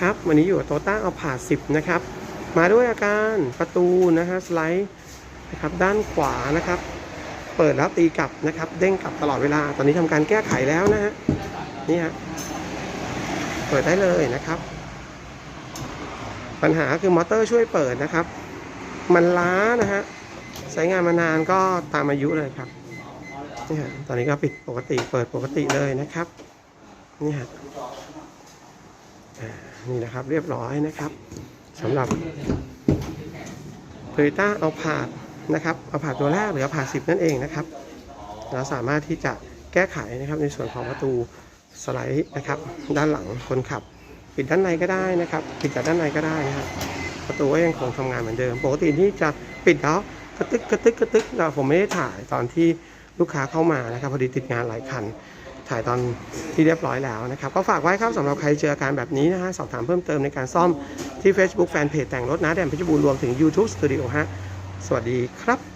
ครับวันนี้อยู่กับโตต้าเอาผ่าสิบนะครับ มาด้วยอาการประตูนะฮะสไลด์นะครับด้านขวานะครับ เปิดแล้วตีกลับนะครับ เด้งกลับตลอดเวลา ตอนนี้ทำการแก้ไขแล้วนะฮะนี่ฮะเปิดได้เลยนะครับ ปัญหาคือมอเตอร์ช่วยเปิดนะครับ มันล้านะฮะใช้งานมานานก็ตามอายุเลยครับนี่ฮะตอนนี้ก็ปิดปกติเปิดปกติเลยนะครับนี่ฮะ นี่นะครับเรียบร้อยนะครับสำหรับ Toyota เอาผาดนะครับเอาผาดตัวแรกหรือเอาผาดสิบนั่นเองนะครับ เราสามารถที่จะแก้ไขนะครับในส่วนของประตูสไลด์นะครับ ด้านหลังคนขับ ปิดด้านในก็ได้นะครับ ปิดจากด้านในก็ได้นะครับประตูก็ยังคงทำงานเหมือนเดิมปกติที่จะปิดแล้วกระตึกกระตึกกระตึกเราผมไม่ได้ถ่ายตอนที่ลูกค้าเข้ามานะครับพอดีติดงานหลายคัน ถ่ายตอนที่เรียบร้อยแล้วนะครับ ก็ฝากไว้ครับสำหรับใครเจออาการแบบนี้นะฮะสอบถามเพิ่มเติมในการซ่อมที่ Facebook Fanpage แต่งรถนะแดนเพชรบูรณ์รวมถึง YouTube Studio ฮะสวัสดีครับ